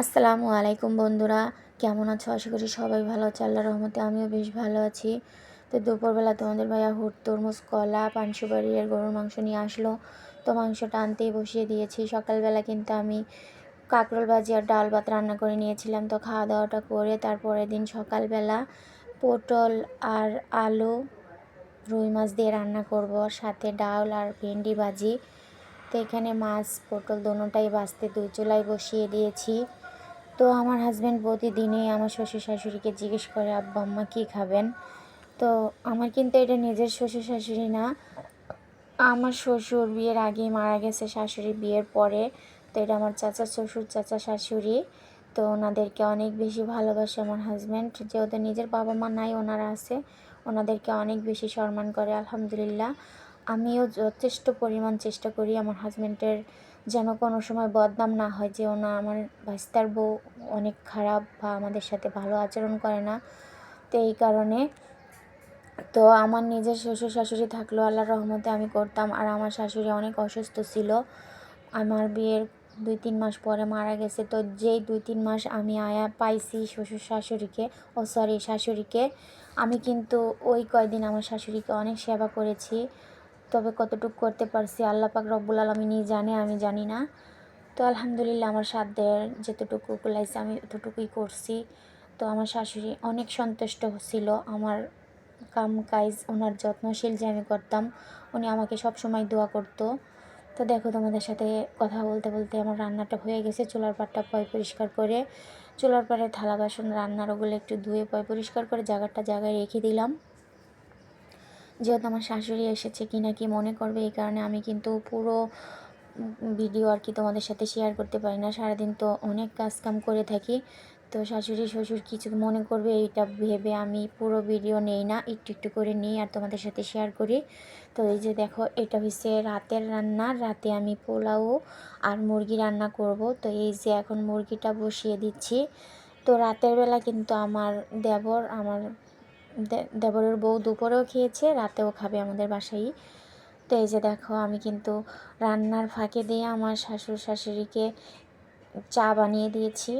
আসসালামু আলাইকুম বন্ধুরা, কেমন আছো? আশা করি সবাই ভালো আছে। আল্লাহ রহমতে আমিও বেশ ভালো আছি। তো দুপুরবেলা তোমাদের ভাইয়া হুট তরমুজ, কলা পানসুবাড়ি আর গরুর মাংস নিয়ে আসলো। তো মাংসটা আনতেই বসিয়ে দিয়েছি। সকালবেলা কিন্তু আমি কাঁকরোল ভাজি আর ডাল ভাত রান্না করে নিয়েছিলাম। তো খাওয়া দাওয়াটা করে তারপরের দিন সকালবেলা পটল আর আলু, রুই মাছ দিয়ে রান্না করব। সাথে ডাল আর ভেন্ডি ভাজি। তো এখানে মাছ, পটল, দোনোটাই বাঁচতে দুই চুলায় বসিয়ে দিয়েছি। তো আমার হাজব্যান্ড প্রতিদিনই আমার শ্বশুর শাশুড়িকে জিজ্ঞেস করে, আব্বা, আম্মা কী খাবেন? তো আমার কিন্তু এটা নিজের শ্বশুর শাশুড়ি না। আমার শ্বশুর বিয়ের আগেই মারা গেছে শাশুড়ি বিয়ের পরে। তো এটা আমার চাচা শ্বশুর, চাচা শাশুড়ি। তো ওনাদেরকে অনেক বেশি ভালোবাসে আমার হাজব্যান্ড যেহেতু নিজের বাবা মা নাই, ওনারা আছে। ওনাদেরকে অনেক বেশি সম্মান করে, আলহামদুলিল্লাহ। আমিও যথেষ্ট পরিমাণ চেষ্টা করি আমার হাজব্যান্ডের যেন কোনো সময় বদনাম না হয় যে ওনা আমার ভাস্তার বউ অনেক খারাপ বা আমাদের সাথে ভালো আচরণ করে না। তো এই কারণে তো আমার নিজের শ্বশুর শাশুড়ি থাকলেও আল্লাহর রহমতে আমি করতাম আর আমার শাশুড়ি অনেক অসুস্থ ছিল। আমার বিয়ের দুই তিন মাস পরে মারা গেছে। তো যেই দুই তিন মাস আমি আয়া পাইছি শ্বশুর শাশুড়িকে, ও সরি শাশুড়িকে, আমি কিন্তু ওই কয়দিন আমার শাশুড়িকে অনেক সেবা করেছি। তবে কতটুকু করতে পারছি আল্লাহ পাক রব্বুল আলমিনই জানে, আমি জানি না। তো আলহামদুলিল্লাহ আমার সাধ্যের যতটুকু কুলাইছে আমি ততটুকুই করছি। তো আমার শাশুড়ি অনেক সন্তুষ্ট ছিল আমার কাম কাজ, ওনার যত্নশীল যে আমি করতাম, উনি আমাকে সব সময় দোয়া করতো। তো দেখো তোমাদের সাথে কথা বলতে বলতে আমার রান্নাটা হয়ে গেছে, চুলার পাটটা পয় পরিষ্কার করে, চুলার পাড়ে থালা বাসন রান্নার ওগুলো একটু ধুয়ে পয় পরিষ্কার করে জায়গাটা জায়গায় রেখে দিলাম। যেহেতু আমার শাশুড়ি এসেছে কি না কি মনে করবে, এই কারণে আমি কিন্তু পুরো ভিডিও আর কি তোমাদের সাথে শেয়ার করতে পারি না। সারাদিন তো অনেক কাজ কাম করে থাকি, তো শাশুড়ি, শ্বশুর কিছু মনে করবে, এইটা ভেবে আমি পুরো ভিডিও নেই না, একটু একটু করে নিই আর তোমাদের সাথে শেয়ার করি। তো এই যে দেখো, এটা হচ্ছে রাতের রান্না, রাতে আমি পোলাও আর মুরগি রান্না করব। তো এই যে এখন মুরগিটা বসিয়ে দিচ্ছি। তো রাতের বেলা কিন্তু আমার দেবর, আমার দেবরের বউ দুপুরেও খেয়েছে, রাতেও খাবে আমাদের বাসায়। তো এই যে দেখো, আমি কিন্তু রান্নার ফাঁকে দিয়ে আমার শাশুড় শাশুড়িকে চা বানিয়ে দিয়েছি।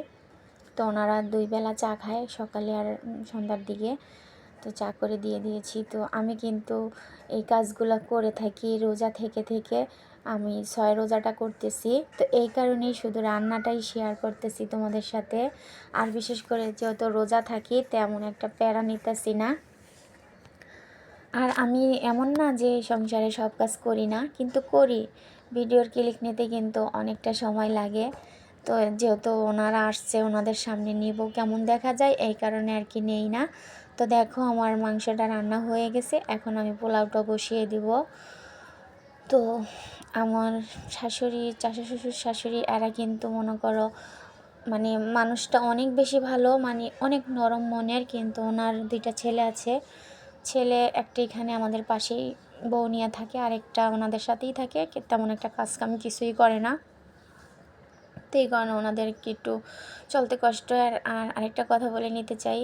তো ওনারা দুই বেলা চা খায় সকালে আর সন্ধ্যার দিকে। তো চা করে দিয়ে দিয়েছি। তো আমি কিন্তু এই কাজগুলো করে থাকি রোজা থেকে থেকে। আমি ছয় রোজাটা করতেছি। তো এই কারণেই শুধু রান্নাটাই শেয়ার করতেছি তোমাদের সাথে। আর বিশেষ করে যেহেতু রোজা থাকি, তেমন একটা প্যারা নিতেছি না। আর আমি এমন না যে সংসারে সব কাজ করি না, কিন্তু করি। ভিডিওর ক্লিক নিতে কিন্তু অনেকটা সময় লাগে। তো যেহেতু ওনারা আসছে, ওনাদের সামনে নিব কেমন দেখা যায়, এই কারণে আর কি নেই না। তো দেখো আমার মাংসটা রান্না হয়ে গেছে, এখন আমি পোলাওটা বসিয়ে দিব। তো আমার শাশুড়ি চাষা শ্বশুর শাশুড়ি, এরা কিন্তু মনে করো মানে মানুষটা অনেক বেশি ভালো মানে অনেক নরম মনের কিন্তু ওনার দুইটা ছেলে আছে। ছেলে একটা এখানে আমাদের পাশেই বউ নিয়ে থাকে, আরেকটা ওনাদের সাথেই থাকে, তেমন একটা কাজ কাম কিছুই করে না। তো কারণে ওনাদেরকে একটু চলতে কষ্ট আর আর আরেকটা কথা বলে নিতে চাই,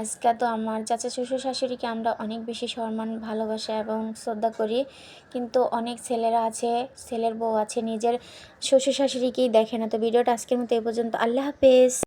আজকে তো আমার চাচা শ্বশুর শাশুড়িকে আমরা অনেক বেশি সম্মান, ভালোবাসা এবং শ্রদ্ধা করি। কিন্তু অনেক ছেলেরা আছে, ছেলের বউ আছে, নিজের শ্বশুর শাশুড়িকেই দেখে না। তো ভিডিওটা আজকের মতো এই পর্যন্ত। আল্লাহ হাফেজ।